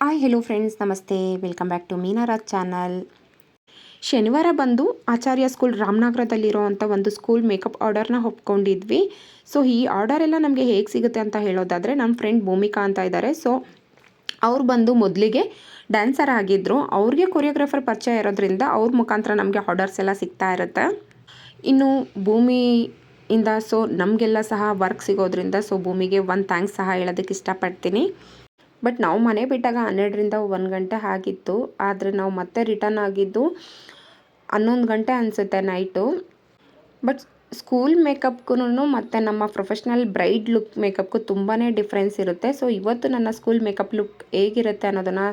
Hi hello friends ನಮಸ್ತೆ welcome back to Meenaraj channel ಶನಿವಾರ ಬಂದು ಆಚಾರ್ಯ ಸ್ಕೂಲ್ ರಾಮನಗರದಲ್ಲಿರೋ ಅಂಥ ಒಂದು ಸ್ಕೂಲ್ ಮೇಕಪ್ ಆರ್ಡರ್ನ ಒಪ್ಕೊಂಡಿದ್ವಿ. ಸೊ ಈ ಆರ್ಡರ್ ಎಲ್ಲ ನಮಗೆ ಹೇಗೆ ಸಿಗುತ್ತೆ ಅಂತ ಹೇಳೋದಾದರೆ ನಮ್ಮ ಫ್ರೆಂಡ್ ಭೂಮಿಕಾ ಅಂತ ಇದ್ದಾರೆ ಸೊ ಅವ್ರು ಬಂದು ಮೊದಲಿಗೆ ಡ್ಯಾನ್ಸರ್ ಆಗಿದ್ದರು ಅವ್ರಿಗೆ ಕೊರಿಯೋಗ್ರಾಫರ್ ಪರಿಚಯ ಇರೋದ್ರಿಂದ ಅವ್ರ ಮುಖಾಂತರ ನಮಗೆ ಆರ್ಡರ್ಸ್ ಎಲ್ಲ ಸಿಗ್ತಾ ಇರುತ್ತೆ. ಇನ್ನು ಭೂಮಿ ಇಂದ ಸೊ ನಮಗೆಲ್ಲ ಸಹ ವರ್ಕ್ ಸಿಗೋದ್ರಿಂದ ಸೊ ಭೂಮಿಗೆ ಒಂದು ಥ್ಯಾಂಕ್ಸ್ ಸಹ ಹೇಳೋದಕ್ಕೆ ಇಷ್ಟಪಡ್ತೀನಿ. ಬಟ್ ನಾವು ಮನೆ ಬಿಟ್ಟಾಗ ಹನ್ನೆರಡರಿಂದ ಒಂದು ಗಂಟೆ ಆಗಿತ್ತು. ಆದರೆ ನಾವು ಮತ್ತೆ ರಿಟರ್ನ್ ಆಗಿದ್ದು ಹನ್ನೊಂದು ಗಂಟೆ ಅನಿಸುತ್ತೆ ನೈಟು ಬಟ್ ಸ್ಕೂಲ್ ಮೇಕಪ್ಗೂ ಮತ್ತು ನಮ್ಮ ಪ್ರೊಫೆಷ್ನಲ್ ಬ್ರೈಡ್ ಲುಕ್ ಮೇಕಪ್ಗೂ ತುಂಬಾ ಡಿಫ್ರೆನ್ಸ್ ಇರುತ್ತೆ. ಸೊ ಇವತ್ತು ನನ್ನ ಸ್ಕೂಲ್ ಮೇಕಪ್ ಲುಕ್ ಹೇಗಿರುತ್ತೆ ಅನ್ನೋದನ್ನು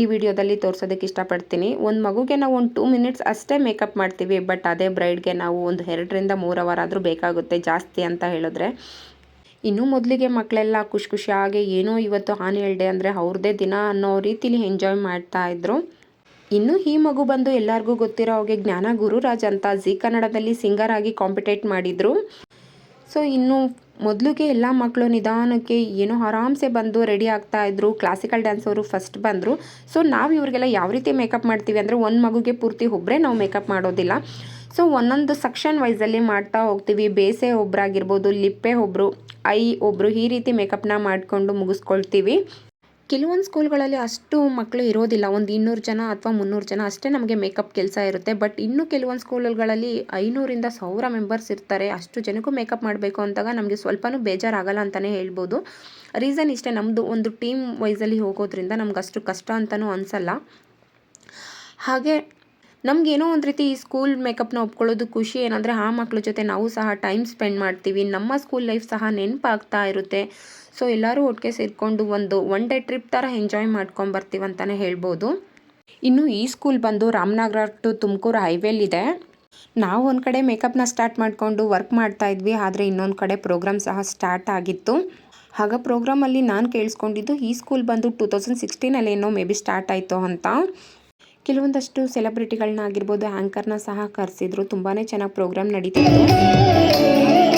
ಈ ವಿಡಿಯೋದಲ್ಲಿ ತೋರಿಸೋದಕ್ಕೆ ಇಷ್ಟಪಡ್ತೀನಿ. ಒಂದು ಮಗುಗೆ ನಾವು ಒಂದು ಟೂ ಮಿನಿಟ್ಸ್ ಅಷ್ಟೇ ಮೇಕಪ್ ಮಾಡ್ತೀವಿ. ಬಟ್ ಅದೇ ಬ್ರೈಡ್ಗೆ ನಾವು ಒಂದು ಎರಡರಿಂದ ಮೂರು ಅವರ್ ಆದರೂ ಬೇಕಾಗುತ್ತೆ ಜಾಸ್ತಿ ಅಂತ ಹೇಳಿದ್ರೆ. ಇನ್ನು ಮೊದಲಿಗೆ ಮಕ್ಕಳೆಲ್ಲ ಖುಷಿ ಖುಷಿಯಾಗಿ ಏನೋ ಇವತ್ತು ಆನ್ಯುವಲ್ ಡೇ ಅಂದರೆ ಅವ್ರದ್ದೇ ದಿನ ಅನ್ನೋ ರೀತಿಲಿ ಎಂಜಾಯ್ ಮಾಡ್ತಾ ಇದ್ರು. ಇನ್ನು ಈ ಮಗು ಬಂದು ಎಲ್ಲರಿಗೂ ಗೊತ್ತಿರೋ ಹಾಗೆ ಜ್ಞಾನ ಗುರುರಾಜ್ ಅಂತ ಜಿ ಕನ್ನಡದಲ್ಲಿ ಸಿಂಗರ್ ಆಗಿ ಕಾಂಪಿಟೇಟ್ ಮಾಡಿದರು. ಸೊ ಇನ್ನು ಮೊದಲಿಗೆ ಎಲ್ಲ ಮಕ್ಕಳು ನಿಧಾನಕ್ಕೆ ಏನೋ ಆರಾಮ್ಸೆ ಬಂದು ರೆಡಿ ಆಗ್ತಾ ಇದ್ರು. ಕ್ಲಾಸಿಕಲ್ ಡ್ಯಾನ್ಸ್ ಅವರು ಫಸ್ಟ್ ಬಂದರು. ಸೊ ನಾವು ಇವ್ರಿಗೆಲ್ಲ ಯಾವ ರೀತಿ ಮೇಕಪ್ ಮಾಡ್ತೀವಿ ಅಂದರೆ ಒಂದು ಮಗುಗೆ ಪೂರ್ತಿ ಒಬ್ಬರೇ ನಾವು ಮೇಕಪ್ ಮಾಡೋದಿಲ್ಲ. ಸೊ ಒಂದೊಂದು ಸೆಕ್ಷನ್ ವೈಸಲ್ಲಿ ಮಾಡ್ತಾ ಹೋಗ್ತೀವಿ. ಬೇಸೆ ಒಬ್ಬರಾಗಿರ್ಬೋದು ಲಿಪ್ಪೆ ಒಬ್ಬರು ಐ ಒಬ್ಬರು ಈ ರೀತಿ ಮೇಕಪ್ನ ಮಾಡಿಕೊಂಡು ಮುಗಿಸ್ಕೊಳ್ತೀವಿ. ಕೆಲವೊಂದು ಸ್ಕೂಲ್ಗಳಲ್ಲಿ ಅಷ್ಟು ಮಕ್ಕಳು ಇರೋದಿಲ್ಲ. ಒಂದು ಇನ್ನೂರು ಜನ ಅಥವಾ ಮುನ್ನೂರು ಜನ ಅಷ್ಟೇ ನಮಗೆ ಮೇಕಪ್ ಕೆಲಸ ಇರುತ್ತೆ. ಬಟ್ ಇನ್ನೂ ಕೆಲವೊಂದು ಸ್ಕೂಲ್ಗಳಲ್ಲಿ ಐನೂರಿಂದ ಸಾವಿರ ಮೆಂಬರ್ಸ್ ಇರ್ತಾರೆ. ಅಷ್ಟು ಜನಕ್ಕೂ ಮೇಕಪ್ ಮಾಡಬೇಕು ಅಂದಾಗ ನಮಗೆ ಸ್ವಲ್ಪನೂ ಬೇಜಾರಾಗಲ್ಲ ಅಂತಲೇ ಹೇಳ್ಬೋದು. ರೀಸನ್ ಇಷ್ಟೇ ನಮ್ಮದು ಒಂದು ಟೀಮ್ ವೈಸಲ್ಲಿ ಹೋಗೋದ್ರಿಂದ ನಮ್ಗೆ ಅಷ್ಟು ಕಷ್ಟ ಅಂತಲೂ ಅನಿಸಲ್ಲ. ಹಾಗೆ ನಮಗೇನೋ ಒಂದು ರೀತಿ ಈ ಸ್ಕೂಲ್ ಮೇಕಪ್ನ ಒಪ್ಕೊಳ್ಳೋದು ಖುಷಿ. ಏನಂದರೆ ಆ ಮಕ್ಳ ಜೊತೆ ನಾವು ಸಹ ಟೈಮ್ ಸ್ಪೆಂಡ್ ಮಾಡ್ತೀವಿ. ನಮ್ಮ ಸ್ಕೂಲ್ ಲೈಫ್ ಸಹ ನೆನಪಾಗ್ತಾ ಇರುತ್ತೆ. ಸೊ ಎಲ್ಲರೂ ಒಟ್ಟಿಗೆ ಸೇರಿಕೊಂಡು ಒಂದು ಒನ್ ಡೇ ಟ್ರಿಪ್ ಥರ ಎಂಜಾಯ್ ಮಾಡ್ಕೊಂಬರ್ತೀವಿ ಅಂತಲೇ ಹೇಳ್ಬೋದು. ಇನ್ನು ಈ ಸ್ಕೂಲ್ ಬಂದು ರಾಮನಗರ ಟು ತುಮಕೂರು ಹೈವೇಲಿದೆ ನಾವು ಒಂದು ಕಡೆ ಮೇಕಪ್ನ ಸ್ಟಾರ್ಟ್ ಮಾಡಿಕೊಂಡು ವರ್ಕ್ ಮಾಡ್ತಾ ಇದ್ವಿ. ಆದರೆ ಇನ್ನೊಂದು ಕಡೆ ಪ್ರೋಗ್ರಾಮ್ ಸಹ ಸ್ಟಾರ್ಟ್ ಆಗಿತ್ತು. ಆಗ ಪ್ರೋಗ್ರಾಮಲ್ಲಿ ನಾನು ಕೇಳಿಸ್ಕೊಂಡಿದ್ದು ಈ ಸ್ಕೂಲ್ ಬಂದು ಟೂ ತೌಸಂಡ್ ಸಿಕ್ಸ್ಟೀನಲ್ಲಿ ಏನೋ ಮೇ ಬಿ ಸ್ಟಾರ್ಟ್ ಆಯಿತು ಅಂತ. ಕೆಲವೊಂದಷ್ಟು ಸೆಲೆಬ್ರಿಟಿಗಳನ್ನ ಆಗಿರ್ಬೋದು ಆ್ಯಂಕರ್ನ ಸಹ ಕರೆಸಿದ್ರು. ತುಂಬಾ ಚೆನ್ನಾಗಿ ಪ್ರೋಗ್ರಾಮ್ ನಡೀತಿತ್ತು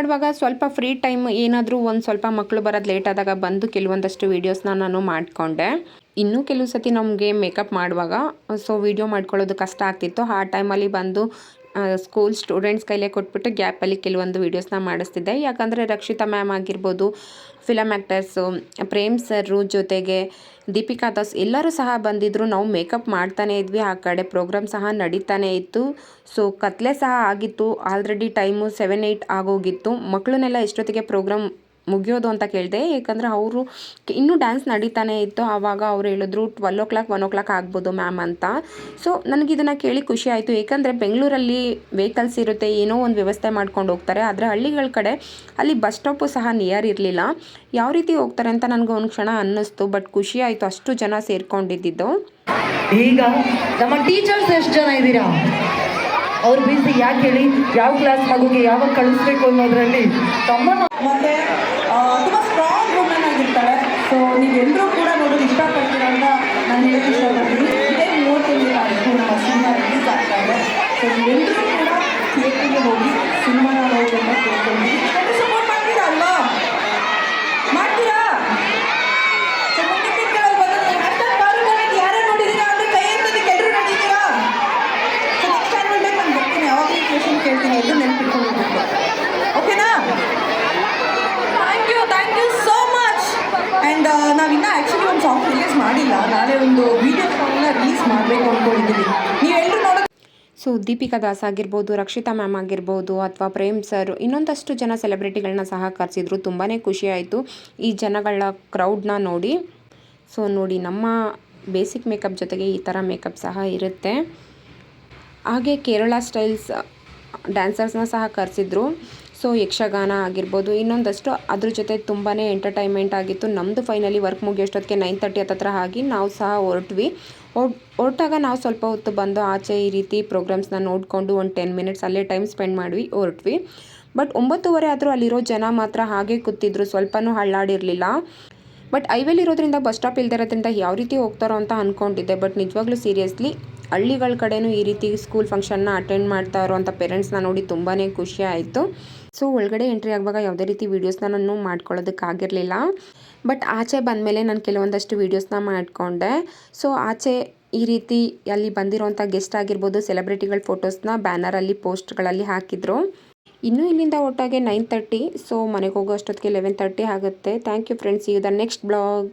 ಮಾಡುವಾಗ ಸ್ವಲ್ಪ ಫ್ರೀ ಟೈಮ್ ಏನಾದರೂ ಒಂದು ಸ್ವಲ್ಪ ಮಕ್ಕಳು ಬರೋದು ಲೇಟ್ ಆದಾಗ ಬಂದು ಕೆಲವೊಂದಷ್ಟು ವೀಡಿಯೋಸ್ನ ನಾನು ಮಾಡಿಕೊಂಡೆ. ಇನ್ನೂ ಕೆಲವು ಸತಿ ನಮಗೆ ಮೇಕಪ್ ಮಾಡುವಾಗ ಸೊ ವಿಡಿಯೋ ಮಾಡ್ಕೊಳ್ಳೋದು ಕಷ್ಟ ಆಗ್ತಿತ್ತು. ಆ ಟೈಮಲ್ಲಿ ಬಂದು ಸ್ಕೂಲ್ ಸ್ಟೂಡೆಂಟ್ಸ್ ಕೈಲೇ ಕೊಟ್ಬಿಟ್ಟು ಗ್ಯಾಪಲ್ಲಿ ಕೆಲವೊಂದು ವೀಡಿಯೋಸ್ನ ಮಾಡಿಸ್ತಿದ್ದೆ. ಯಾಕಂದರೆ ರಕ್ಷಿತಾ ಮ್ಯಾಮ್ ಆಗಿರ್ಬೋದು ಫಿಲಮ್ ಆ್ಯಕ್ಟರ್ಸು ಪ್ರೇಮ್ ಸರ್ರು ಜೊತೆಗೆ ದೀಪಿಕಾ ದಾಸ್ ಎಲ್ಲರೂ ಸಹ ಬಂದಿದ್ದರು ನಾವು ಮೇಕಪ್ ಮಾಡ್ತಾನೇ ಇದ್ವಿ. ಆ ಕಡೆ ಪ್ರೋಗ್ರಾಮ್ ಸಹ ನಡೀತಾನೇ ಇತ್ತು. ಸೊ ಕತ್ಲೆ ಸಹ ಆಗಿತ್ತು. ಆಲ್ರೆಡಿ ಟೈಮು ಸೆವೆನ್ ಏಯ್ಟ್ ಆಗೋಗಿತ್ತು. ಮಕ್ಕಳನ್ನೆಲ್ಲ ಎಷ್ಟೊತ್ತಿಗೆ ಪ್ರೋಗ್ರಾಮ್ ಮುಗಿಯೋದು ಅಂತ ಕೇಳಿದೆ, ಏಕೆಂದರೆ ಅವರು ಇನ್ನೂ ಡ್ಯಾನ್ಸ್ ನಡೀತಾನೆ ಇತ್ತು. ಆವಾಗ ಅವ್ರು ಹೇಳಿದ್ರು twelve o'clock one o'clock ಆಗ್ಬೋದು ಮ್ಯಾಮ್ ಅಂತ. ಸೊ ನನಗೆ ಇದನ್ನು ಕೇಳಿ ಖುಷಿ ಆಯಿತು. ಏಕೆಂದರೆ ಬೆಂಗಳೂರಲ್ಲಿ ವೆಹಿಕಲ್ಸ್ ಇರುತ್ತೆ, ಏನೋ ಒಂದು ವ್ಯವಸ್ಥೆ ಮಾಡ್ಕೊಂಡು ಹೋಗ್ತಾರೆ. ಆದರೆ ಹಳ್ಳಿಗಳ ಕಡೆ ಅಲ್ಲಿ ಬಸ್ ಸ್ಟಾಪು ಸಹ ನಿಯರ್ ಇರಲಿಲ್ಲ. ಯಾವ ರೀತಿ ಹೋಗ್ತಾರೆ ಅಂತ ನನಗೆ ಒಂದು ಕ್ಷಣ ಅನ್ನಿಸ್ತು ಬಟ್ ಖುಷಿ ಆಯಿತು ಅಷ್ಟು ಜನ ಸೇರ್ಕೊಂಡಿದ್ದಿದ್ದು. ಈಗ ನಮ್ಮ ಟೀಚರ್ಸ್ ಎಷ್ಟು ಜನ ಇದ್ದೀರಾ? ಅವ್ರು ಬಿಸಿ ಯಾಕೆ ಹೇಳಿ? ಯಾವ ಕ್ಲಾಸ್ ಮಗುಗೆ ಯಾವಾಗ ಕಳಿಸ್ಬೇಕು ಅನ್ನೋದ್ರಲ್ಲಿ ತಮ್ಮ ಮತ್ತೆ ತುಂಬಾ ಸ್ಟ್ರಾಂಗ್ ವುಮೆನ್ ಆಗಿರ್ತಾಳೆ ಸೊ ನೀವೆಲ್ಲರೂ ಕೂಡ ನೋಡೋದು ಇಷ್ಟಪಡ್ತೀರ ಅಂತ ನಾನು ಹೇಳಕ್ಕೆ ಇಷ್ಟಪಡ್ತೀನಿ ಇದೇ ಮೂವತ್ತೊಂದು ತಾರೀಕು ನಮ್ಮ ಸಿನಿಮಾ ರಿಲೀಸ್ ಆಗ್ತಾ ಇದೆ ಸೊ ನೀವೆಲ್ಲರೂ ಕೂಡ ಥಿಯೇಟರ್ಗೆ ಹೋಗಿ ಸಿನಿಮಾನ ನೋಡಿ ಅಂತ ಕೇಳ್ಕೊಂಡ್ವಿ ಸಪೋರ್ಟ್ ಮಾಡ್ತೀರಾ ಅಲ್ವಾ ಮಾಡ್ತೀರಾ ಸೊ ಮುಂದಿನ ದಿನಗಳಲ್ಲಿ ಬಂದ್ರೆ hashtag ಬಾರುಮನೆಗೆ ಯಾರ್ಯಾರು ನೋಡಿದ್ದೀರಾ ಅಂದ್ರೆ ಕೈ ಎತ್ತೋದಕ್ಕೆ ಎಲ್ಲರೂ ನೋಡಿದ್ದೀರಾ ಸೊ ನೆಕ್ಸ್ಟ್ ಟೈಮ್ ಬಂದಾಗ ನಾನು ಬರ್ತೀನಿ ಯಾವಾಗ ಕ್ವೆಶನ್ ನೆನ್ಪಿಟ್ಕೊಂಡಿರ್ಬೇಕು ಓಕೆನಾ thank you thank you so much and ನಾವಿನ್ನ actually ಒಂದು ಸಾಂಗ್ ರಿಲೀಸ್ ಮಾಡಿಲ್ಲ. ನಾಳೆ ಒಂದು ವಿಡಿಯೋ ಸಾಂಗ್ನ ರಿಲೀಸ್ ಮಾಡಬೇಕು ಅಂದ್ಕೊಂಡಿದ್ದೀನಿ ನೀವೆಲ್ಲರೂ ನೋಡೋ ಸೊ ದೀಪಿಕಾ ದಾಸ್ ಆಗಿರ್ಬೋದು, ರಕ್ಷಿತಾ ಮ್ಯಾಮ್ ಆಗಿರ್ಬೋದು, ಅಥವಾ ಪ್ರೇಮ್ ಸರ್ ಇನ್ನೊಂದಷ್ಟು ಜನ ಸೆಲೆಬ್ರಿಟಿಗಳನ್ನ ಸಹ ಕರೆಸಿದ್ರು. ತುಂಬಾ ಖುಷಿ ಆಯಿತು. ಈ ಜನಗಳ ಕ್ರೌಡ್ನ ನೋಡಿ. ಸೊ ನೋಡಿ, ನಮ್ಮ ಬೇಸಿಕ್ ಮೇಕಪ್ ಜೊತೆಗೆ ಈ ಥರ ಮೇಕಪ್ ಸಹ ಇರುತ್ತೆ. ಹಾಗೆ ಕೇರಳ ಸ್ಟೈಲ್ಸ್ ಡ್ಯಾನ್ಸರ್ಸ್ನ ಸಹ ಕರೆಸಿದ್ರು. ಸೊ ಯಕ್ಷಗಾನ ಆಗಿರ್ಬೋದು, ಇನ್ನೊಂದಷ್ಟು ಅದ್ರ ಜೊತೆ ತುಂಬಾ ಎಂಟರ್ಟೈನ್ಮೆಂಟ್ ಆಗಿತ್ತು. ನಮ್ಮದು ಫೈನಲಿ ವರ್ಕ್ ಮುಗಿಯೋಷ್ಟೊತ್ತಿಗೆ ನೈನ್ ತರ್ಟಿ ಹತ್ತತ್ರ ಆಗಿ ನಾವು ಸಹ ಹೊರಟ್ವಿ. ಹೊರ್ ಹೊರಟಾಗ ನಾವು ಸ್ವಲ್ಪ ಹೊತ್ತು ಬಂದು ಆಚೆ ಈ ರೀತಿ ಪ್ರೋಗ್ರಾಮ್ಸ್ನ ನೋಡಿಕೊಂಡು ಒಂದು ಟೆನ್ ಮಿನಿಟ್ಸ್ ಅಲ್ಲೇ ಟೈಮ್ ಸ್ಪೆಂಡ್ ಮಾಡ್ವಿ, ಹೊರಟ್ವಿ. ಬಟ್ ಒಂಬತ್ತುವರೆ ಆದರೂ ಅಲ್ಲಿರೋ ಜನ ಮಾತ್ರ ಹಾಗೆ ಕೂತಿದ್ರು, ಸ್ವಲ್ಪನೂ ಹಳ್ಳಾಡಿರಲಿಲ್ಲ ಬಟ್ ಐವೇಲಿರೋದ್ರಿಂದ ಬಸ್ ಸ್ಟಾಪ್ ಇಲ್ದಿರೋದ್ರಿಂದ ಯಾವ ರೀತಿ ಹೋಗ್ತಾರೋ ಅಂತ ಅಂದ್ಕೊಂಡಿದ್ದೆ ಬಟ್ ನಿಜವಾಗ್ಲೂ ಸೀರಿಯಸ್ಲಿ ಹಳ್ಳಿಗಳ ಕಡೆನೂ ಈ ರೀತಿ ಸ್ಕೂಲ್ ಫಂಕ್ಷನ್ನ ಅಟೆಂಡ್ ಮಾಡ್ತಾ ಇರೋವಂಥ ಪೇರೆಂಟ್ಸ್ನ ನೋಡಿ ತುಂಬಾ ಖುಷಿ ಆಯಿತು. ಸೊ ಒಳಗಡೆ ಎಂಟ್ರಿ ಆಗುವಾಗ ಯಾವುದೇ ರೀತಿ ವೀಡಿಯೋಸ್ನ ನಾನು ಮಾಡ್ಕೊಳ್ಳೋದಕ್ಕಾಗಿರಲಿಲ್ಲ ಬಟ್ ಆಚೆ ಬಂದಮೇಲೆ ನಾನು ಕೆಲವೊಂದಷ್ಟು ವೀಡಿಯೋಸ್ನ ಮಾಡಿಕೊಂಡೆ. ಸೊ ಆಚೆ ಈ ರೀತಿ ಅಲ್ಲಿ ಬಂದಿರೋಂಥ ಗೆಸ್ಟ್ ಆಗಿರ್ಬೋದು ಸೆಲೆಬ್ರಿಟಿಗಳ ಫೋಟೋಸ್ನ ಬ್ಯಾನರಲ್ಲಿ ಪೋಸ್ಟ್ಗಳಲ್ಲಿ ಹಾಕಿದರು. ಇನ್ನೂ ಇಲ್ಲಿಂದ ಒಟ್ಟಾಗೆ ನೈನ್ ತರ್ಟಿ ಸೊ ಮನೆಗೆ ಹೋಗೋ ಅಷ್ಟೊತ್ತಿಗೆ ಲೆವೆನ್ ತರ್ಟಿ ಆಗುತ್ತೆ. Thank you friends you the next vlog